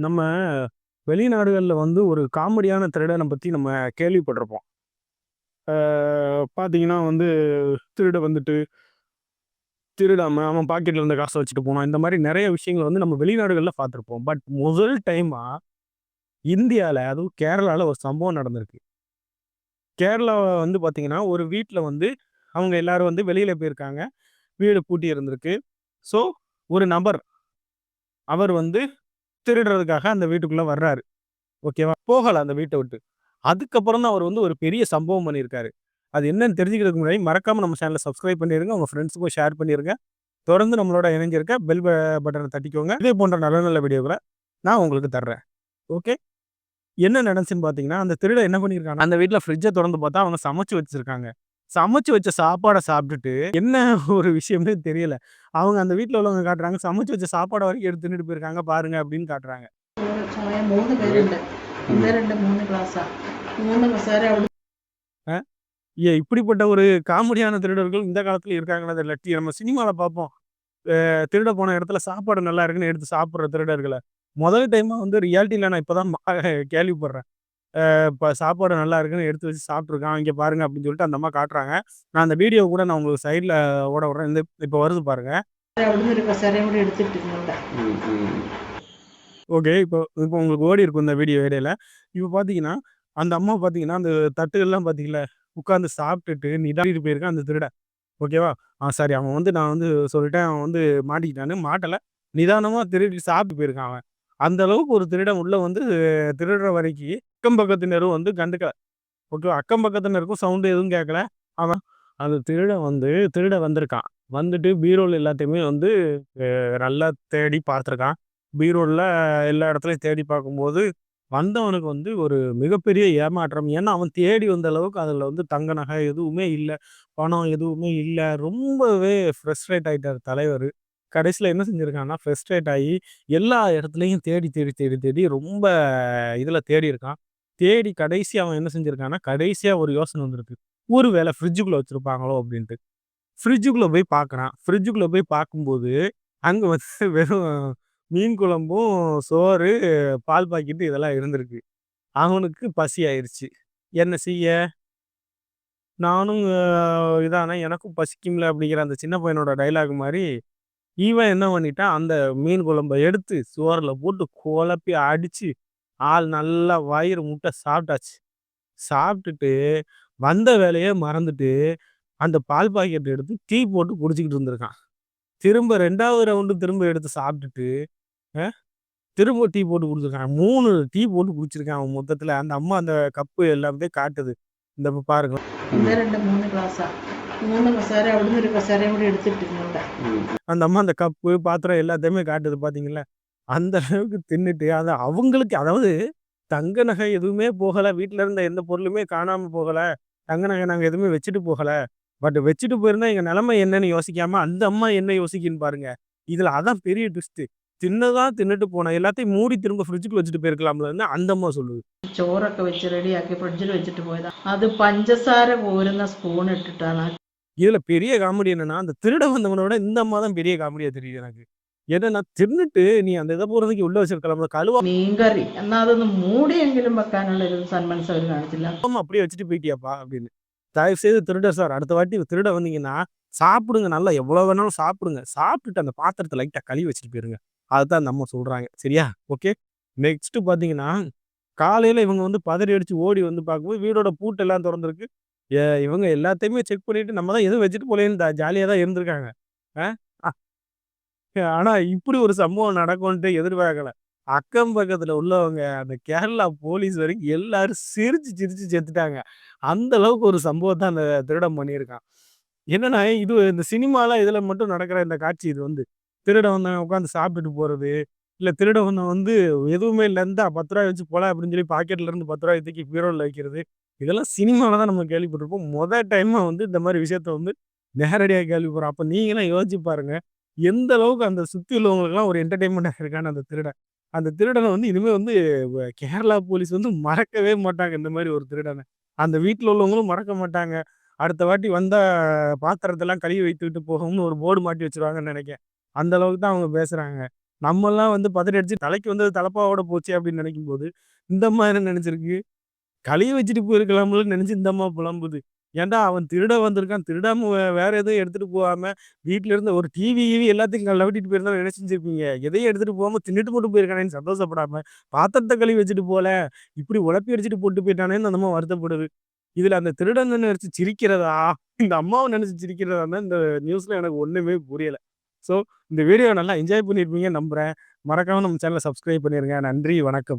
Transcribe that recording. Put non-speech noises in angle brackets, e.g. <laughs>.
நம்ம வெளிநாடுகளில் வந்து ஒரு காமெடியான திருடனை பற்றி நம்ம கேள்விப்பட்டிருப்போம். பார்த்தீங்கன்னா வந்து திருட வந்துட்டு திருடாம அவன் பாக்கெட்டில் இருந்த காசை வச்சுட்டு போனான். இந்த மாதிரி நிறைய விஷயங்களை வந்து நம்ம வெளிநாடுகளில் பார்த்துருப்போம் பட் முதல் டைமாக இந்தியாவில் அதுவும் கேரளாவில் ஒரு சம்பவம் நடந்திருக்கு. கேரளாவை வந்து பார்த்தீங்கன்னா, ஒரு வீட்டில் வந்து அவங்க எல்லாரும் வந்து வெளியில் போயிருக்காங்க. வீடு பூட்டி இருந்திருக்கு. ஸோ ஒரு நபர் அவர் வந்து திருடுறதுக்காக அந்த வீட்டுக்குள்ளே வர்றாரு. ஓகேவா? போகலை அந்த வீட்டை விட்டு. அதுக்கப்புறம் தான் அவர் வந்து ஒரு பெரிய சம்பவம் பண்ணியிருக்காரு. அது என்னன்னு தெரிஞ்சுக்கிறதுக்கு முன்னாடி மறக்காமல் நம்ம சேனலை சப்ஸ்கிரைப் பண்ணிருங்க. உங்கள் ஃப்ரெண்ட்ஸுக்கும் ஷேர் பண்ணிருங்க. தொடர்ந்து நம்மளோட இணைஞ்சிருக்க பெல் பட்டனை தட்டிக்கோங்க. இதே போன்ற நல்ல நல்ல வீடியோக்களை நான் உங்களுக்கு தர்றேன். ஓகே. என்ன நடந்துச்சுன்னு பார்த்தீங்கன்னா, அந்த திருட என்ன பண்ணியிருக்காங்க அந்த வீட்டில் ஃப்ரிட்ஜை திறந்து பார்த்தா அவங்க சமைச்சு வச்சுருக்காங்க சமைச்சு வச்ச சாப்பாடை சாப்பிட்டுட்டு என்ன ஒரு விஷயம்னு தெரியல. அவங்க அந்த வீட்டில் உள்ளவங்க காட்டுறாங்க சமைச்சு வச்ச சாப்பாடை வரைக்கும் எடுத்து தின்னுட்டு போயிருக்காங்க பாருங்க அப்படின்னு காட்டுறாங்க. மூணு ஏ இப்படிப்பட்ட ஒரு காமெடியான திருடர்கள் இந்த காலத்துல இருக்காங்கன்னா தெரியல. டீ நம்ம சினிமாவில் பார்ப்போம் திருட போன இடத்துல சாப்பாடு நல்லா இருக்குன்னு எடுத்து சாப்பிட்ற திருடர்களை. முதல் டைமாக வந்து ரியாலிட்டியில் நான் இப்போ தான் கேள்விப்படுறேன். இப்போ சாப்பாடு நல்லா இருக்குன்னு எடுத்து வச்சு சாப்பிட்ருக்கான் இங்கே பாருங்க அப்படின்னு சொல்லிட்டு அந்த அம்மா காட்டுறாங்க. நான் அந்த வீடியோ கூட நான் உங்களுக்கு சைடில் ஓட விடுறேன். இந்த இப்போ வருது பாருங்க. ஓகே இப்போ இப்போ உங்களுக்கு ஓடி இருக்கும் இந்த வீடியோ இடையில. இப்போ பார்த்தீங்கன்னா அந்த அம்மா பார்த்தீங்கன்னா அந்த தட்டுகள்லாம் பார்த்தீங்களா உட்காந்து சாப்பிட்டுட்டு நிதாடிட்டு போயிருக்கான் அந்த திருட. ஓகேவா? ஆ சரி அவன் வந்து நான் வந்து சொல்லிட்டேன் அவன் வந்து மாட்டிக்கிட்டான்னு மாட்டலை. நிதானமாக திருடி சாப்பிட்டு போயிருக்கான் அவன். அந்த அளவுக்கு ஒரு திருடன் உள்ள வந்து திருடுற வரைக்கும் அக்கம் பக்கத்தினரும் வந்து கண்டுக்கல. ஓகே அக்கம் பக்கத்தினருக்கும் சவுண்டு எதுவும் கேட்கல. அவன் அந்த திருடன் வந்து திருட வந்திருக்கான். வந்துட்டு பீரோல் எல்லாத்தையுமே வந்து நல்லா தேடி பார்த்துருக்கான். பீரோலில் எல்லா இடத்துலையும் தேடி பார்க்கும்போது, வந்தவனுக்கு வந்து ஒரு மிகப்பெரிய ஏமாற்றம். ஏன்னா, அவன் தேடி வந்த அளவுக்கு அதில் வந்து தங்க நகை எதுவுமே இல்லை பணம் எதுவுமே இல்லை ரொம்பவே ஃப்ரெஸ்ட்ரேட் ஆகிட்டார் தலைவர் கடைசியில் என்ன செஞ்சுருக்கான்னா ஃப்ரெஸ்ட்ரேட் ஆகி எல்லா இடத்துலையும் தேடி, தேடி, தேடி, தேடி ரொம்ப இதில் தேடி இருக்கான் தேடி கடைசி அவன் என்ன செஞ்சுருக்கான்னா கடைசியாக ஒரு யோசனை வந்திருக்கு. ஒரு வேளை ஃப்ரிட்ஜுக்குள்ளே வச்சுருப்பாங்களோ அப்படின்ட்டு. ஃப்ரிட்ஜுக்குள்ளே போய் பார்க்குறான். ஃப்ரிட்ஜுக்குள்ளே போய் பார்க்கும்போது, அங்கே வந்து <laughs> வெறும் மீன் குழம்பும், சோறு, பால் பாக்கெட்டு இதெல்லாம் இருந்திருக்கு. அவனுக்கு பசி ஆயிடுச்சு என்ன செய்ய? நானும் இதானே எனக்கும் பசிக்கும்ல அப்படிங்கிற அந்த சின்ன பையனோட டைலாக் மாதிரி இவன் என்ன பண்ணிட்டான், அந்த மீன் குழம்ப எடுத்து சோறில் போட்டு குழப்பி அடித்து ஆள் நல்லா வயிறு முட்டை சாப்பிட்டாச்சு. சாப்பிட்டுட்டு வந்த வேலையே மறந்துட்டு, அந்த பால் பாக்கெட் எடுத்து டீ போட்டு குடிச்சிக்கிட்டு இருந்திருக்கான். திரும்ப ரெண்டாவது ரவுண்டு திரும்ப எடுத்து சாப்பிட்டுட்டு, திரும்ப டீ போட்டு குடிச்சிருக்கான். மூணு டீ போட்டு குடிச்சிருக்கான் அவன் மொத்தத்தில் அந்த அம்மா அந்த கப்பு எல்லாமே காட்டுது. இந்த இப்ப பாருங்க. ഒന്ന് രണ്ട് മൂന്ന് ക്ലാസ്സാ മൂന്ന് കസേര അവിടുന്ന് ഒരു കസേരയും കൂടി എടുത്തിട്ടിട്ടുണ്ട് அந்த அம்மா அந்த கப்பு, பாத்திரம் எல்லாத்தையுமே காட்டுது பார்த்தீங்கல்ல. அந்த அளவுக்கு தின்னுட்டு அது அவங்களுக்கு அதாவது தங்க நகை எதுவுமே போகல. வீட்ல இருந்த எந்த பொருளுமே காணாம போகல. தங்க நகை நாங்க எதுவுமே வச்சுட்டு போகல. பட் வச்சுட்டு போயிருந்தா எங்க நிலைமை என்னன்னு யோசிக்காம, அந்த அம்மா என்ன யோசிக்குதுன்னு பாருங்க. இதுல அதான் பெரிய ட்விஸ்ட்டு. தின்னதான் தின்னுட்டு போனேன். எல்லாத்தையும் மூடி திரும்ப ஃப்ரிட்ஜுக்குள்ள வச்சுட்டு போயிருக்கலாம்லன்னு அந்த அம்மா சொல்லுது. ചോറൊക്കെ വെച്ച് റെഡിയാക്കി ഫ്രിഡ്ജിൽ വെച്ചിട്ട് പോയതാ അത് പഞ്ചസാര കോരുന്ന സ്പൂൺ ഇട്ടിട്ടാണ് ആ இதுல பெரிய காமெடி என்னன்னா, அந்த திருட வந்தவன விட இந்த அம்மா தான் பெரிய காமெடியா தெரியுது எனக்கு. என்னன்னா தின்னுட்டு நீ அந்த இத போடுறதுக்கு உள்ள வச்சிருக்கலாம்ல. கழுவாம മീൻകറി എന്നാ അതൊന്ന് മൂടിയെങ്കിലും വെക്കാനുള്ള ഒരു സന്മനസ് അവർ കാണിച്ചില്ല அப்படியே வச்சுட்டு போயிட்டியாப்பா அப்படின்னு. தயவு செய்து திருடர் சார் அடுத்த வாட்டி திருட வந்தீங்கன்னா, சாப்பிடுங்க நல்லா எவ்வளோ வேணாலும் சாப்பிடுங்க. சாப்பிட்டுட்டு அந்த பாத்திரத்த லைட்டா கழுவி வச்சுட்டு போயிருங்க. அதுதான் அந்த அம்மா சொல்றாங்க. சரியா? ஓகே. நெக்ஸ்ட் பார்த்தீங்கன்னா, காலையில இவங்க வந்து பதறி அடிச்சு ஓடி வந்து பார்க்கும்போது வீடோட பூட்டு எல்லாம் தொறந்திருக்கு. எ இவங்க எல்லாத்தையுமே செக் பண்ணிட்டு நம்ம தான் எதுவும் வச்சுட்டு போலேன்னு ஜாலியா தான் இருந்திருக்காங்க. அ அ ஆனா இப்படி ஒரு சம்பவம் நடக்கும்ன்ட்டு எதிர்பார்க்கல. அக்கம் பக்கத்துல உள்ளவங்க அந்த கேரளா போலீஸ் வரைக்கும் எல்லாரும் சிரிச்சு சிரிச்சு செத்துட்டாங்க. அந்த அளவுக்கு ஒரு சம்பவத்த அந்த திருடன் பண்ணியிருக்கான். என்னன்னா, இது இந்த சினிமால இதுல மட்டும் நடக்கிற இந்த காட்சி இது வந்து. திருடன் வந்தவன் உட்காந்து சாப்பிட்டுட்டு போறது. இல்ல திருடன் வந்தவன் வந்து எதுவுமே இல்ல இந்தா ரூ. 10 வச்சு போடா அப்படின்னு சொல்லி பாக்கெட்ல இருந்து ரூ. 10 தூக்கி பீரோல வைக்கிறது. இதெல்லாம் சினிமாவில் தான் நம்ம கேள்விப்பட்டிருப்போம். மொதல் டைமாக வந்து இந்த மாதிரி விஷயத்த வந்து நேரடியாக கேள்விப்படுறோம். அப்போ நீங்களாம் யோசிச்சு பாருங்க. எந்த அளவுக்கு அந்த சுற்றி உள்ளவங்களுக்கெல்லாம் ஒரு என்டர்டைன்மெண்ட்டாக இருக்கான அந்த திருடன். அந்த திருடனை வந்து இனிமேல் வந்து கேரளா போலீஸ் வந்து மறக்கவே மாட்டாங்க இந்த மாதிரி ஒரு திருடனை அந்த வீட்டில் உள்ளவங்களும் மறக்க மாட்டாங்க. அடுத்த வாட்டி வந்தால் பாத்திரத்தெல்லாம் கழுவி வைத்துக்கிட்டு போகும்னு ஒரு போர்டு மாட்டி வச்சுருவாங்கன்னு நெனைக்கிறேன். அந்த அளவுக்கு தான் அவங்க பேசுகிறாங்க நம்மலாம் வந்து பதறி அடிச்சு தலைக்கு வந்தது தலப்பாவோட போச்சு அப்படின்னு நினைக்கும் போது இந்த மாதிரி என்ன கழுவி வச்சுட்டு போயிருக்கலாம்ல நினைச்சு இந்த அம்மா புலம்புது. ஏன்டா அவன் திருட வந்திருக்கான் திருடாம வே- வேற எதுவும் எடுத்துட்டு போகாம வீட்ல இருந்த ஒரு டிவி ஈவி எல்லாத்தையும் கலவட்டிட்டு போயிருந்தா என்ன செஞ்சிருப்பீங்க? எதையும் எடுத்துட்டு போகாம தின்னுட்டு மட்டும் போயிருக்கானேன்னு சந்தோஷப்படாம. பாத்திரத்தை கழுவி வச்சுட்டு போல இப்படி உழப்பி அடிச்சுட்டு போட்டு போயிட்டானேன்னு அந்த அம்மா வருத்தப்படுது. இதுல அந்த திருடன் நினைச்சு சிரிக்கிறதா? இந்த அம்மாவை நினைச்சு சிரிக்கிறதா தான் இந்த நியூஸ்ல எனக்கு ஒண்ணுமே புரியல. ஸோ இந்த வீடியோ நல்லா என்ஜாய் பண்ணியிருப்பீங்க நம்புறேன். மறக்காம நம்ம சேனலை சப்ஸ்கிரைப் பண்ணிருங்க. நன்றி வணக்கம்.